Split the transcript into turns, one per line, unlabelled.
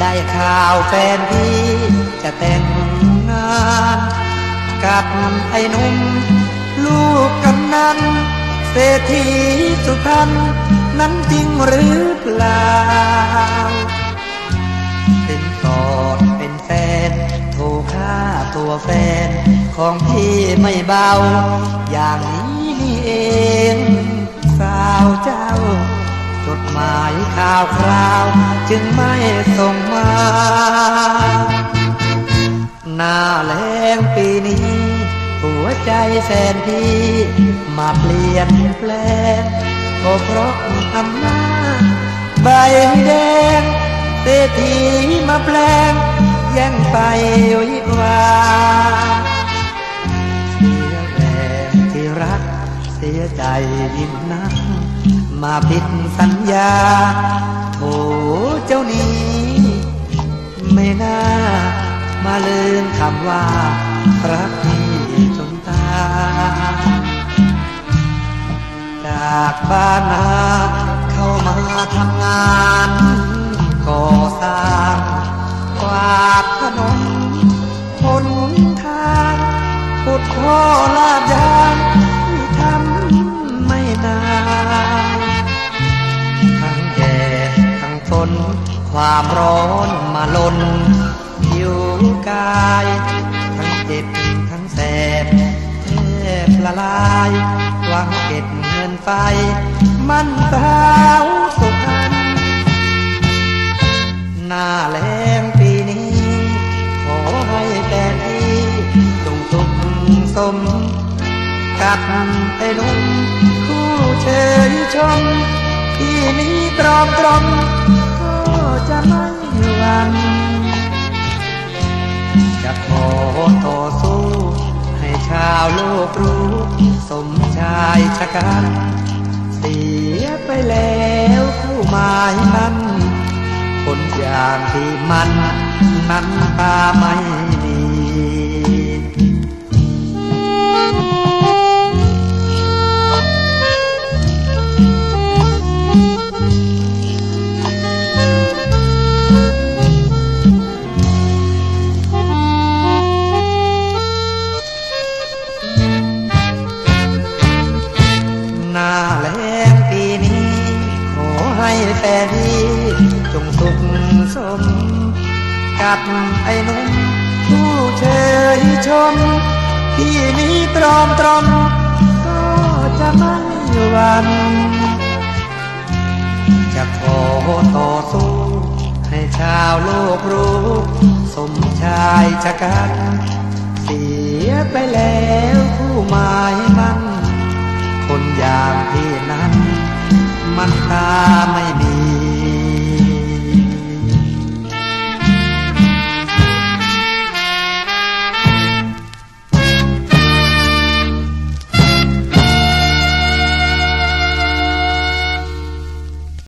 ได้ข่าวแฟนพี่จะแต่งงาน กับไอ้หนุ่มลูกกำนันเศรษฐีสุพรรณนั้นจริงหรือเปล่า เป็นกอดเป็นแฟนโทรค่าตัวแฟน ของพี่ไม่เบา อย่างนี้นี่เอง สาวจ้า หมายข่าวคราว จึงไม่ส่งมา หน้าแรงปีนี้ หัวใจแสนพี่มาเปลี่ยนแปลงก็เพราะอำนาจใบแดงเศรษฐีมาแปลง แย่งไปวิวาเสียแรงที่รักเสียใจยิ่งนัก มาผิดสัญญา โถเจ้านี้ ไม่น่า มาลืมคำว่ารักพี่จนตา จากบ้านนาเข้ามาทำงานก่อสร้างกวาดถนนหนทางขุดข้อลาดยาง น ความร้อนมาลนผิวกาย ทั้งเจ็บทั้งแสบแทบละลายหวังเก็บเงินไปมันสาวสุพรรณหน้าแรงปีนี้ ขอให้แต่ที่จงสุขสม กับไอ้นุ่มคู่เชยชมที่นี้ตรอมตรอมาวโลกรู้สมชายชะกันเสียไปแล้วคู่หมายมันคนอย่างที่มันนั้นตาไม่ พี่จงสุขสม กับไอ้นุ่มผู้เชยชมที่นี้ตรอมตรอมก็จะไม่หวันจะขอต่อสู้ให้ชาวโลกรู้ สมชายชะกันเสียไปแล้วผู้หมายมัน คนอย่างพี่นั้น มันตาไม่มี